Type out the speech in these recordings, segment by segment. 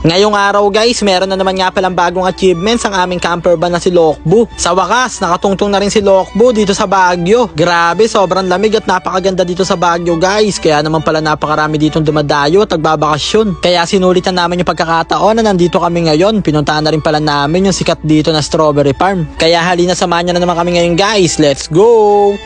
Ngayong araw guys, meron na naman nga palang bagong achievements ang aming camper van na si Lokbu. Sa wakas, nakatungtong na rin si Lokbu dito sa Baguio. Grabe, sobrang lamig at napakaganda dito sa Baguio guys. Kaya naman pala napakarami ditong dumadayo at nagbabakasyon. Kaya sinulitan namin yung pagkakataon na nandito kami ngayon. Pinuntahan na rin pala namin yung sikat dito na strawberry farm. Kaya halina samahan nyo na naman kami ngayon guys. Let's go!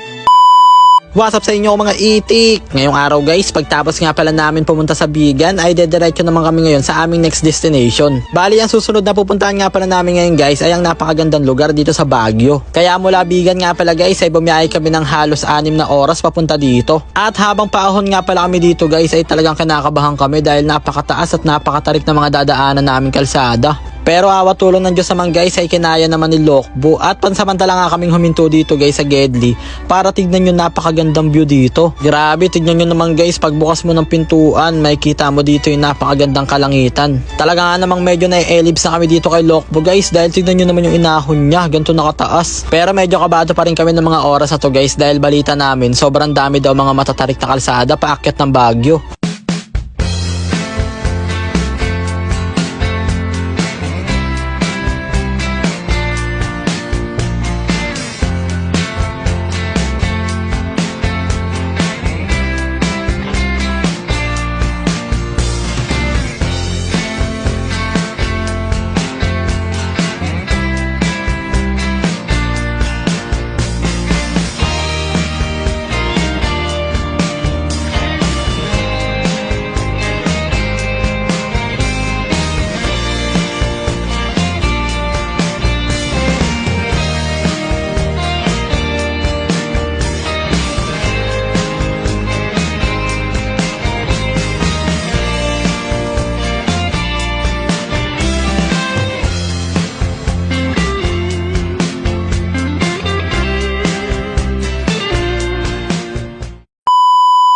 What's up sa inyo mga itik? Ngayong araw guys, pagtapos nga pala namin pumunta sa Bigan, ay dediretso naman kami ngayon sa aming next destination. Bali, ang susunod na pupuntahan nga pala namin ngayon guys ay ang napakagandang lugar dito sa Baguio. Kaya mula Bigan nga pala guys ay bumiyahe kami ng halos 6 na oras papunta dito. At habang paahon nga pala kami dito guys ay talagang kinakabahan kami dahil napakataas at napakatarik na mga dadaanan naming kalsada. Pero awa tulong ng Diyos naman guys ay kinaya naman ni Lokbo at pansamantala nga kaming huminto dito guys sa Gedli para tignan yung napakagandang view dito. Grabe, tignan nyo naman guys pagbukas mo ng pintuan makikita mo dito yung napakagandang kalangitan. Talaga nga namang medyo na-ellipse na kami dito kay Lokbo guys dahil tignan nyo naman yung inahon niya, ganito nakataas. Pero medyo kabado pa rin kami ng mga oras na to guys dahil balita namin sobrang dami daw mga matatarik na kalsada paakyat ng Baguio.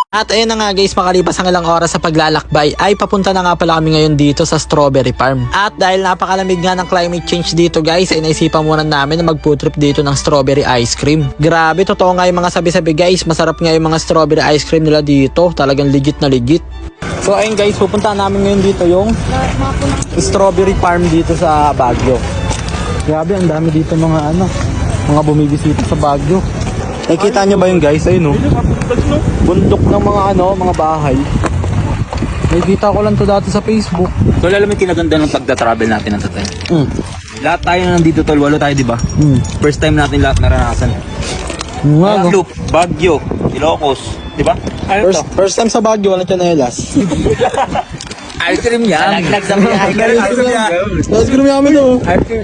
At ayun na nga guys, makalipas ang ilang oras sa paglalakbay, ay papunta na nga pala kami ngayon dito sa strawberry farm. At dahil napakalamig nga ng climate change dito guys, ay naisipan muna namin na mag-food trip dito ng strawberry ice cream. Grabe, totoo nga yung mga sabi-sabi guys, masarap nga yung mga strawberry ice cream nila dito. Talagang legit na legit. So ayun guys, pupunta namin ngayon dito yung strawberry farm dito sa Baguio. Grabe, ang dami dito mga ano, mga bumibisita sa Baguio. Nakikita nyo ba yung guys? Ayun no? Bundok ng mga ano, mga bahay. Nakikita ko lang to dati sa Facebook. So, alam mo yung kinaganda ng pagda-travel natin ng tatay. Mm. Lahat tayo na nandito, tol. Walo tayo, di ba? Mm. First time natin lahat naranasan. Nga, no? Loop, Baguio, Ilocos, di ba? Ano First, first time sa Baguio, walang chanelas. Ice cream yan. Naglag sa mga ice cream. Ice cream namin to. Ice cream.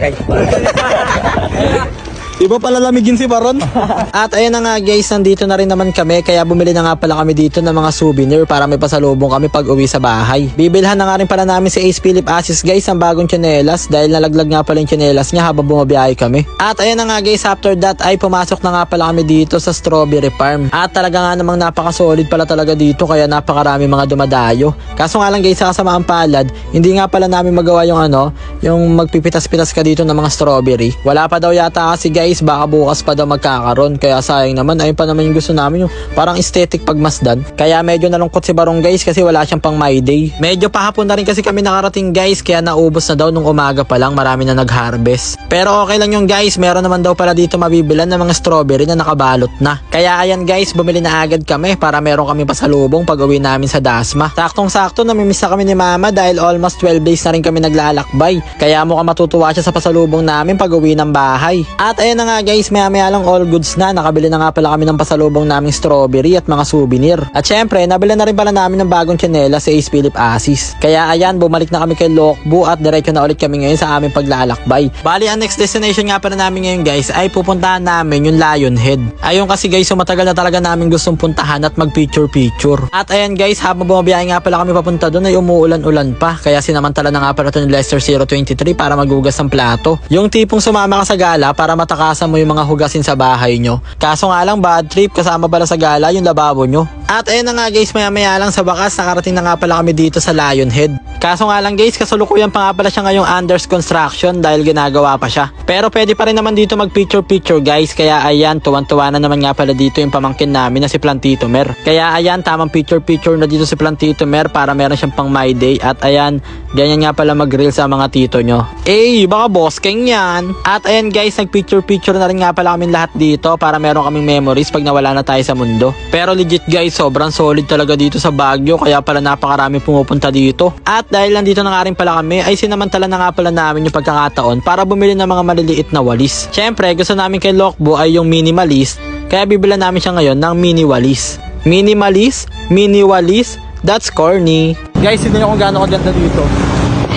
Iba pala lamigin si Baron. At ayun na nga guys, nandito na rin naman kami kaya bumili na nga pala kami dito ng mga souvenir para may pasalubong kami pag uwi sa bahay. Bibilhan na nga rin pala namin si Ace Philip Asis guys ang bagong tsinelas dahil nalaglag nga pala yung tsinelas niya habang bumabiyahe kami. At ayun na nga guys, after that ay pumasok na nga pala kami dito sa strawberry farm. At talaga nga namang napaka-solid pala talaga dito kaya napakarami mga dumadayo. Kaso nga lang guys, sa kasamaan palad, hindi nga pala namin magawa yung ano, yung magpipitas-pitas ka dito ng mga strawberry. Wala pa daw yata kasi guys, baka bukas pa daw magkakaroon. Kaya sayang naman, ayun pa naman yung gusto namin yung parang aesthetic pagmasdan. Kaya medyo nalungkot si Barong guys kasi wala siyang pang my day. Medyo pahapon na rin kasi kami nakarating guys kaya naubos na daw nung umaga pa lang marami na nag-harvest. Pero okay lang yung guys, meron naman daw pala dito mabibilan ng mga strawberry na nakabalot na. Kaya ayan guys, bumili na agad kami para meron kami pasalubong pag uwi namin sa Dasma. Saktong-sakto namimiss na kami ni Mama dahil almost 12 days na rin kami naglalakbay. Kaya mukhang matutuwa siya sa pasalubong namin pag uwi ng bahay. At ayun na nga guys, maya maya lang all goods na. Nakabili na nga pala kami ng pasalubong naming strawberry at mga souvenir. At syempre, nabili na rin pala namin ng bagong tsinela sa Ace Philip Asis. Kaya ayan, bumalik na kami kay Lokbu at diretso na ulit kami ngayon sa aming paglalakbay. Bali, ang next destination nga pala namin ngayon guys ay pupuntahan namin yung Lionhead. Ayun kasi guys, so matagal na talaga namin gustong puntahan at mag-picture-picture. At ayan guys, habang bumabiyahe nga pala kami papunta doon ay umuulan-ulan pa. Kaya sinamantala na nga pala ito ni Lester 023 para magugas ng plato. Yung tipong sumama ka sa gala para mataka matakasan mo yung mga hugasin sa bahay nyo. Kaso nga lang bad trip kasama pala sa gala yung lababo nyo. At ayun na nga guys maya maya lang sa bakas nakarating na nga pala kami dito sa Lionhead. Kaso nga lang guys kasalukuyan pa nga pala siya ngayong under construction dahil ginagawa pa siya. Pero pwede pa rin naman dito mag picture picture guys kaya ayan tuwan-tuwa na naman nga pala dito yung pamangkin namin na si Plantito Mer. Kaya ayan tamang picture picture na dito si Plantito Mer para meron siyang pang my day at ayan ganyan nga pala mag-reel sa mga tito nyo. Eh baka boss king yan. At ayan guys nag picture picture na rin nga pala kami lahat dito para meron kaming memories pag nawala na tayo sa mundo. Pero legit guys sobrang solid talaga dito sa Baguio kaya pala napakarami pumupunta dito. At dahil nandito na nga rin pala kami ay sinamantala na nga pala namin yung pagkakataon para bumili ng mga maliliit na walis. Syempre gusto namin kay Lokbo ay yung minimalist kaya bibilan namin siya ngayon ng mini walis. Minimalist, mini walis, that's corny. Guys, hindi nyo kung gaano kaganda dito.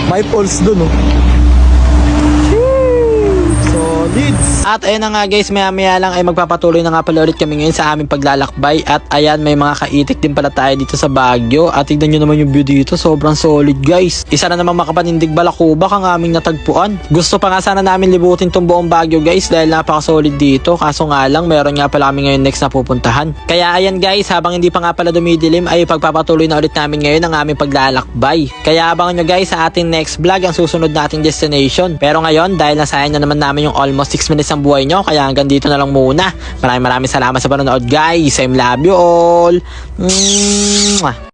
May pulse dun oh. Solids! At ayun na nga guys, maya maya lang ay magpapatuloy na nga pala ulit kami ngayon sa aming paglalakbay. At ayan, may mga kaitik din pala tayo dito sa Baguio. At tignan nyo naman yung view dito, sobrang solid guys. Isa na namang makapanindig balakubak ang aming natagpuan. Gusto pa nga sana namin libutin tong buong Baguio guys dahil napaka-solid dito. Kaso nga lang, meron nga pala kami ngayon next na pupuntahan. Kaya ayan guys, habang hindi pa nga pala dumidilim ay pagpapatuloy na ulit namin ngayon ang aming paglalakbay. Kaya abangan nyo guys sa ating next vlog ang susunod nating destination. Pero ngayon, dahil nasayang na naman namin yung almost 6 minutes ng buhay nyo Kaya hanggang dito na lang muna. Maraming maraming salamat sa panonood guys. I love you all. Mwah.